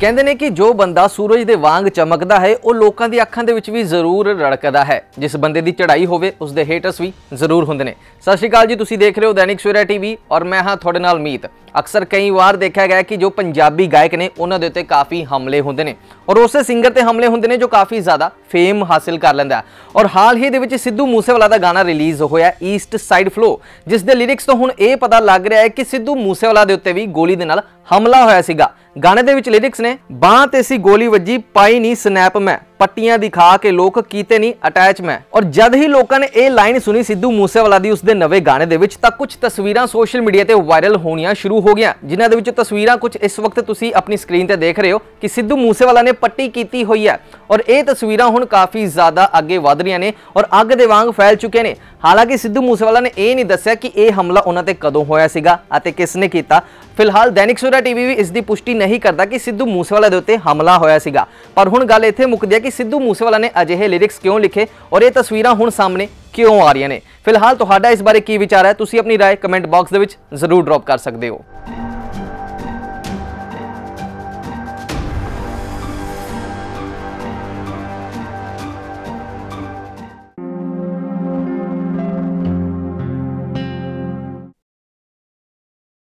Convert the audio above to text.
ਕਹਿੰਦੇ ਨੇ ਕਿ ਜੋ ਬੰਦਾ ਸੂਰਜ ਦੇ ਵਾਂਗ ਚਮਕਦਾ ਹੈ, ਉਹ ਲੋਕਾਂ ਦੀ ਅੱਖਾਂ ਦੇ ਵਿੱਚ ਵੀ ਜ਼ਰੂਰ ਰੜਕਦਾ ਹੈ। ਜਿਸ ਬੰਦੇ ਦੀ ਚੜ੍ਹਾਈ ਹੋਵੇ, ਉਸ ਦੇ ਹੇਟਰਸ ਵੀ ਜ਼ਰੂਰ ਹੁੰਦੇ ਨੇ। ਸਤਿ ਸ਼੍ਰੀ ਅਕਾਲ ਜੀ, ਤੁਸੀਂ ਦੇਖ ਰਹੇ ਹੋ ਦੈਨਿਕ ਸਵੇਰਾ ਟੀਵੀ ਔਰ ਮੈਂ ਹਾਂ ਤੁਹਾਡੇ ਨਾਲ ਮੀਤ। ਅਕਸਰ ਕਈ ਵਾਰ ਦੇਖਿਆ ਗਿਆ ਕਿ ਜੋ ਪੰਜਾਬੀ ਗਾਇਕ ਨੇ, ਉਹਨਾਂ ਦੇ ਉੱਤੇ ਕਾਫੀ ਹਮਲੇ ਹੁੰਦੇ ਨੇ। ਔਰ ਉਸੇ ਸਿੰਗਰ ਤੇ ਹਮਲੇ ਹੁੰਦੇ ਨੇ ਜੋ ਕਾਫੀ ਜ਼ਿਆਦਾ ਫੇਮ ਹਾਸਿਲ ਕਰ ਲੈਂਦਾ ਔਰ ਹਾਲ ਹੀ ਦੇ ਵਿੱਚ ਸਿੱਧੂ ਮੂਸੇਵਾਲਾ ਦਾ ਗਾਣਾ ਰਿਲੀਜ਼ ਹੋਇਆ ਈਸਟ ਸਾਈਡ ਫਲੋ ਜਿਸ ਦੇ ਲਿਰਿਕਸ ਤੋਂ ਹੁਣ ਇਹ ਪਤਾ ਲੱਗ ਰਿਹਾ ਹੈ ਕਿ ਸਿੱਧੂ ਮੂਸੇਵਾਲਾ ਦੇ ਉੱਤੇ ਵੀ ਗੋਲੀ ਦੇ ਨਾਲ ਹਮਲਾ ਹੋਇਆ ਸੀਗਾ। ਗਾਣੇ ਦੇ ਵਿੱਚ ਲਿਰਿਕਸ ਨੇ, ਬਾਹ ਤੇ ਸੀ ਗੋਲੀ ਵੱਜੀ, ਪਾਈ ਨਹੀਂ ਸਨੈਪ ਮੈਂ। ਪੱਟੀਆਂ ਦਿਖਾ ਕੇ ਲੋਕ ਕੀਤੇ ਨਹੀਂ ਅਟੈਚ ਮੈਂ ਔਰ ਜਦ ਹੀ ਲੋਕਾਂ ਨੇ ਇਹ ਲਾਈਨ ਸੁਣੀ ਸਿੱਧੂ ਮੂਸੇਵਾਲਾ ਦੀ ਉਸਦੇ ਨਵੇਂ ਗਾਣੇ ਦੇ ਵਿੱਚ, ਤਾਂ ਕੁਝ ਤਸਵੀਰਾਂ ਸੋਸ਼ਲ ਮੀਡੀਆ ਤੇ ਵਾਇਰਲ ਹੋਣੀਆਂ ਸ਼ੁਰੂ ਹੋ ਗਈਆਂ, ਜਿਨ੍ਹਾਂ ਦੇ ਵਿੱਚ ਤਸਵੀਰਾਂ ਕੁਝ ਇਸ ਵਕਤ ਤੁਸੀਂ ਆਪਣੀ ਸਕਰੀਨ ਤੇ ਦੇਖ ਰਹੇ ਹੋ ਕਿ ਸਿੱਧੂ ਮੂਸੇਵਾਲਾ ਨੇ ਪੱਟੀ ਕੀਤੀ ਹੋਈ ਹੈ। ਔਰ ਇਹ ਤਸਵੀਰਾਂ ਹੁਣ ਕਾਫੀ ਜ਼ਿਆਦਾ ਅੱਗੇ ਵਧ ਰਹੀਆਂ ਨੇ ਔਰ ਅੱਗ ਦੇ ਵਾਂਗ ਫੈਲ ਚੁੱਕੇ ਨੇ। ਹਾਲਾਂਕਿ ਸਿੱਧੂ ਮੂਸੇਵਾਲਾ ਨੇ ਇਹ ਨਹੀਂ ਦੱਸਿਆ ਕਿ ਇਹ ਹਮਲਾ ਉਹਨਾਂ ਤੇ ਕਦੋਂ ਹੋਇਆ ਸੀਗਾ ਅਤੇ ਕਿਸ ਨੇ ਕੀਤਾ। ਫਿਲਹਾਲ ਦੈਨਿਕ ਸਵੇਰਾ ਟੀਵੀ ਵੀ ਇਸ ਦੀ ਪੁਸ਼ਟੀ ਨਹੀਂ ਕਰਦਾ ਕਿ ਸਿੱਧੂ ਮੂਸੇਵਾਲਾ ਦੇ ਉੱਤੇ ਹਮਲਾ ਹੋਇਆ ਸੀਗਾ। ਪਰ ਹੁਣ ਗੱਲ ਇੱਥੇ ਮੁੱਕਦੀ ਹੈ ਕਿ ਕਿ ਸਿੱਧੂ ਮੂਸੇਵਾਲਾ ਨੇ ਅਜਿਹੇ ਲਿਰਿਕਸ ਕਿਉਂ ਲਿਖੇ ਔਰ ਇਹ ਤਸਵੀਰਾਂ ਹੁਣ ਸਾਹਮਣੇ ਕਿਉਂ ਆ ਰਹੀਆਂ ਨੇ ਫਿਲਹਾਲ ਤੁਹਾਡਾ ਇਸ ਬਾਰੇ ਕੀ ਵਿਚਾਰ ਹੈ ਤੁਸੀਂ ਆਪਣੀ رائے ਕਮੈਂਟ ਬਾਕਸ ਦੇ ਵਿੱਚ ਜ਼ਰੂਰ ਡ੍ਰੌਪ ਕਰ ਸਕਦੇ ਹੋ